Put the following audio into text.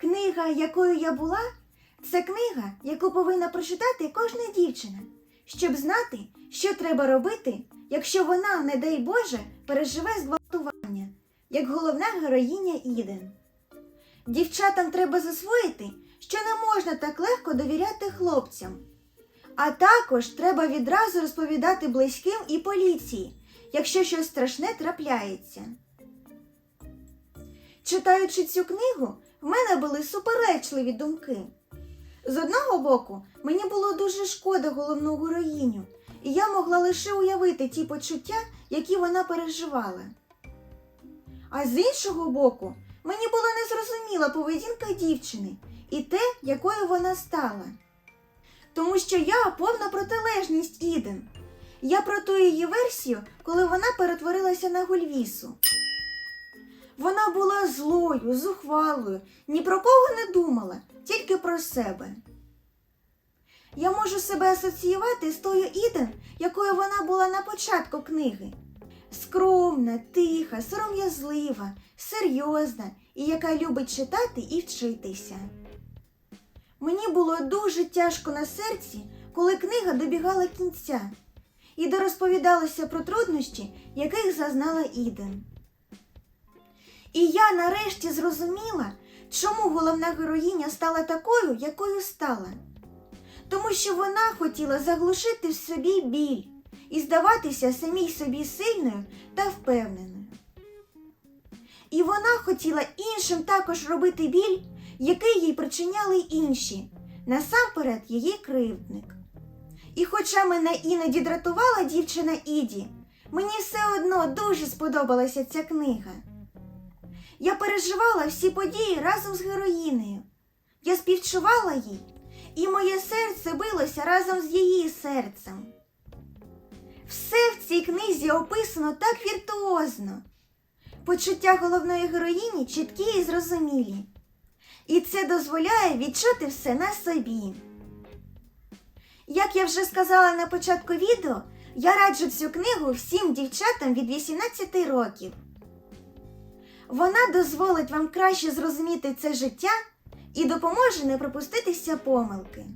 Книга, якою я була, це книга, яку повинна прочитати кожна дівчина, щоб знати, що треба робити, якщо вона, не дай Боже, переживе зґвалтування, як головна героїня Іден. Дівчатам треба засвоїти, що не можна так легко довіряти хлопцям. А також треба відразу розповідати близьким і поліції, якщо щось страшне трапляється. Читаючи цю книгу, в мене були суперечливі думки. З одного боку, мені було дуже шкода головну героїню, і я могла лише уявити ті почуття, які вона переживала. А з іншого боку, мені була незрозуміла поведінка дівчини і те, якою вона стала. Тому що я повна протилежність Іден. Я про ту її версію, коли вона перетворилася на Гульвісу. Вона була злою, зухвалою, ні про кого не думала, тільки про себе. Я можу себе асоціювати з тою Іден, якою вона була на початку книги. Скромна, тиха, сором'язлива, серйозна і яка любить читати і вчитися. Мені було дуже тяжко на серці, коли книга добігала кінця і дорозповідалася про труднощі, яких зазнала Іден. І я нарешті зрозуміла, чому головна героїня стала такою, якою стала. Тому що вона хотіла заглушити в собі біль і здаватися самій собі сильною та впевненою. І вона хотіла іншим також робити біль, який їй причиняли інші, насамперед її кривдник. І хоча мене іноді дратувала дівчина Іді, мені все одно дуже сподобалася ця книга. Я переживала всі події разом з героїнею. Я співчувала їй, і моє серце билося разом з її серцем. Все в цій книзі описано так віртуозно. Почуття головної героїні чіткі і зрозумілі. І це дозволяє відчути все на собі. Як я вже сказала на початку відео, я раджу цю книгу всім дівчатам від 18 років. Вона дозволить вам краще зрозуміти це життя і допоможе не пропуститися помилки.